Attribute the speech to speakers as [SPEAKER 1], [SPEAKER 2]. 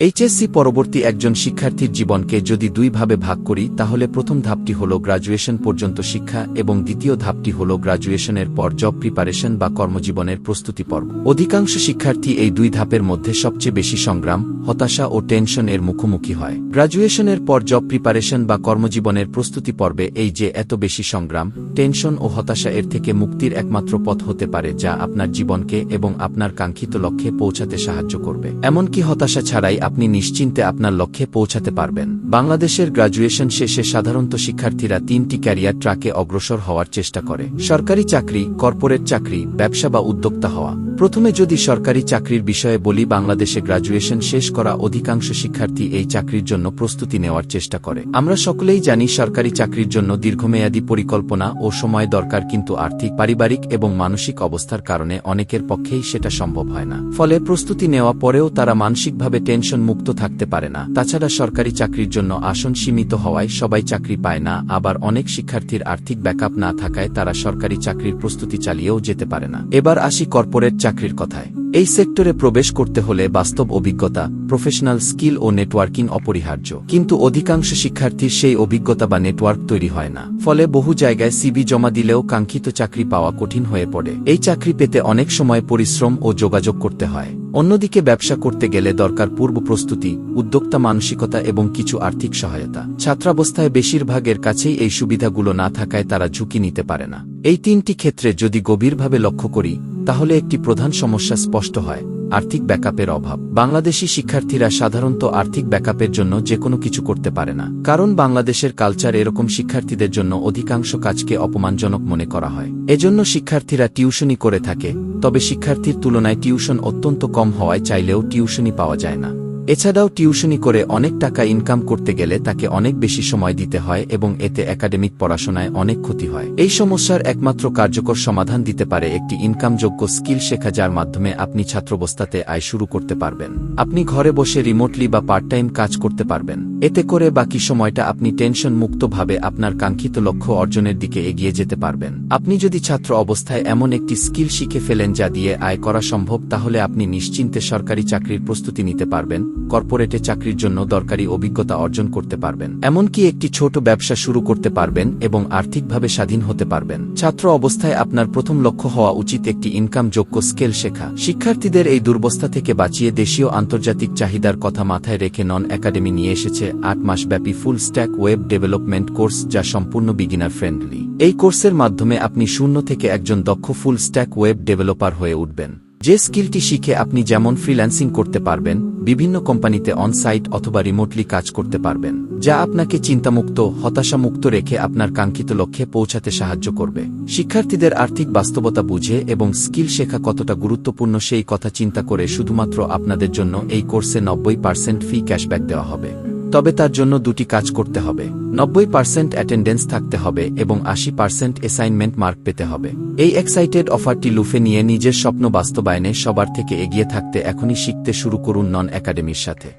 [SPEAKER 1] HSC পরবর্তী একজন শিক্ষার্থীর জীবনকে যদি দুই ভাবে ভাগ করি, তাহলে প্রথম ধাপটি হল গ্রাজুয়েশন পর্যন্ত শিক্ষা এবং দ্বিতীয় ধাপটি হল গ্রাজুয়েশনের পর জব প্রিপারেশন বা কর্মজীবনের প্রস্তুতি পর্ব। অধিকাংশ শিক্ষার্থী এই দুই ধাপের মধ্যে সবচেয়ে বেশি সংগ্রাম, হতাশা ও টেনশন এর মুখোমুখি হয়। গ্রাজুয়েশনের পর জব প্রিপারেশন বা কর্মজীবনের প্রস্তুতি পর্বে এই যে এত বেশি সংগ্রাম, টেনশন ও হতাশা এর থেকে মুক্তির একমাত্র পথ হতে পারে যা আপনার জীবনকে এবং আপনার কাঙ্ক্ষিত লক্ষ্যে পৌঁছাতে সাহায্য করবে। এমনকি হতাশা ছাড়াই আপনি নিশ্চিন্তে আপনার লক্ষ্যে পৌঁছাতে পারবেন। বাংলাদেশের গ্রাজুয়েশন শেষে সাধারণত শিক্ষার্থীরা তিনটি ক্যারিয়ার ট্রাকে অগ্রসর হওয়ার চেষ্টা করে। সরকারি চাকরি, কর্পোরেট চাকরি, ব্যবসা বা উদ্যোক্তা হওয়া। প্রথমে যদি সরকারি চাকরির বিষয়ে বলি, বাংলাদেশে গ্রাজুয়েশন শেষ করা অধিকাংশ শিক্ষার্থী এই চাকরির জন্য প্রস্তুতি নেওয়ার চেষ্টা করে। আমরা সকলেই জানি, সরকারি চাকরির জন্য দীর্ঘমেয়াদী পরিকল্পনা ও সময় দরকার, কিন্তু আর্থিক, পারিবারিক এবং মানসিক অবস্থার কারণে অনেকের পক্ষেই সেটা সম্ভব হয় না। ফলে প্রস্তুতি নেওয়া পরেও তারা মানসিকভাবে টেনশন মুক্ত থাকতে পারে না। তাছাড়া সরকারি চাকরির জন্য আসন সীমিত হওয়ায় সবাই চাকরি পায় না, আবার অনেক শিক্ষার্থীর আর্থিক ব্যাকআপ না থাকায় তারা সরকারি চাকরির প্রস্তুতি চালিয়েও যেতে পারে না। এবার আসি কর্পোরেট চাকরির কথায়। এই সেক্টরে প্রবেশ করতে হলে বাস্তব অভিজ্ঞতা প্রফেশনাল স্কিল ও নেটওয়ার্কিং অপরিহার্য। কিন্তু অধিকাংশ শিক্ষার্থীর সেই অভিজ্ঞতা বা নেটওয়ার্ক তৈরি হয় না। ফলে বহু জায়গায় সিবি জমা দিলেও কাঙ্ক্ষিত চাকরি পাওয়া কঠিন হয়ে পড়ে। এই চাকরি পেতে অনেক সময় পরিশ্রম ও যোগাযোগ করতে হয়। অন্যদিকে ব্যবসা করতে গেলে দরকার পূর্ব প্রস্তুতি, উদ্যোক্তা মানসিকতা এবং কিছু আর্থিক সহায়তা। ছাত্রাবস্থায় বেশিরভাগের কাছেই এই সুবিধাগুলো না থাকায় তারা ঝুঁকি নিতে পারে না। এই তিনটি ক্ষেত্রে যদি গভীরভাবে লক্ষ্য করি, তাহলে একটি প্রধান সমস্যা স্পষ্ট হয়, আর্থিক ব্যাকআপের অভাব। বাংলাদেশি শিক্ষার্থীরা সাধারণত আর্থিক ব্যাকআপের জন্য যে কোনো কিছু করতে পারে না, কারণ বাংলাদেশের কালচার এরকম শিক্ষার্থীদের জন্য অধিকাংশ কাজকে অপমানজনক মনে করা হয়। এজন্য শিক্ষার্থীরা টিউশনি করে থাকে, তবে শিক্ষার্থীর তুলনায় টিউশন অত্যন্ত কম হওয়ায় চাইলেও টিউশনি পাওয়া যায় না। এছাড়াও টিউশনি করে অনেক টাকা ইনকাম করতে গেলে তাকে অনেক বেশি সময় দিতে হয় এবং এতে একাডেমিক পড়াশোনায় অনেক ক্ষতি হয়। এই সমস্যার একমাত্র কার্যকর সমাধান দিতে পারে একটি ইনকামযোগ্য স্কিল শেখা যার মাধ্যমে আপনি ছাত্রবস্থাতে আয় শুরু করতে পারবেন। আপনি ঘরে বসে রিমোটলি বা পার্ট টাইম কাজ করতে পারবেন। এতে করে বাকি সময়টা আপনি টেনশন মুক্তভাবে আপনার কাঙ্ক্ষিত লক্ষ্য অর্জনের দিকে এগিয়ে যেতে পারবেন। আপনি যদি ছাত্র অবস্থায় এমন একটি স্কিল শিখে ফেলেন যা দিয়ে আয় করা সম্ভব, তাহলে আপনি নিশ্চিন্তে সরকারি চাকরির প্রস্তুতি নিতে পারবেন কর্পোরেটে চাকরির জন্য দরকারি অভিজ্ঞতা অর্জন করতে পারবেন। এমনকি একটি ছোট ব্যবসা শুরু করতে পারবেন এবং আর্থিকভাবে স্বাধীন হতে পারবেন। ছাত্র অবস্থায় আপনার প্রথম লক্ষ্য হওয়া উচিত একটি ইনকামযোগ্য স্কেল শেখা। শিক্ষার্থীদের এই দুর্বস্থা থেকে বাঁচিয়ে দেশীয় আন্তর্জাতিক চাহিদার কথা মাথায় রেখে নন একাডেমি নিয়ে এসেছে আট মাসব্যাপী full stack web development course যা সম্পূর্ণ বিগিনার ফ্রেন্ডলি এই কোর্সের মাধ্যমে আপনি শূন্য থেকে একজন দক্ষ ফুল স্ট্যাক ওয়েব ডেভেলপার হয়ে উঠবেন। যে স্কিলটি শিখে আপনি যেমন ফ্রিল্যান্সিং করতে পারবেন, বিভিন্ন কোম্পানিতে অনসাইট অথবা রিমোটলি কাজ করতে পারবেন, যা আপনাকে চিন্তামুক্ত, হতাশামুক্ত রেখে আপনার কাঙ্ক্ষিত লক্ষ্যে পৌঁছাতে সাহায্য করবে। শিক্ষার্থীদের আর্থিক বাস্তবতা বুঝে এবং স্কিল শেখা কতটা গুরুত্বপূর্ণ সেই কথা চিন্তা করে শুধুমাত্র আপনাদের জন্য এই কোর্সে নব্বই পার্সেন্ট ফি ক্যাশব্যাক দেওয়া হবে। তবে তার জন্য দুটি কাজ করতে হবে। নব্বই পার্সেন্ট অ্যাটেন্ডেন্স থাকতে হবে এবং আশি পার্সেন্ট অ্যাসাইনমেন্ট মার্ক পেতে হবে। এই এক্সাইটেড অফারটি লুফে নিয়ে নিজের স্বপ্ন বাস্তবায়নে সবার থেকে এগিয়ে থাকতে এখনই শিখতে শুরু করুন নন একাডেমির সাথে।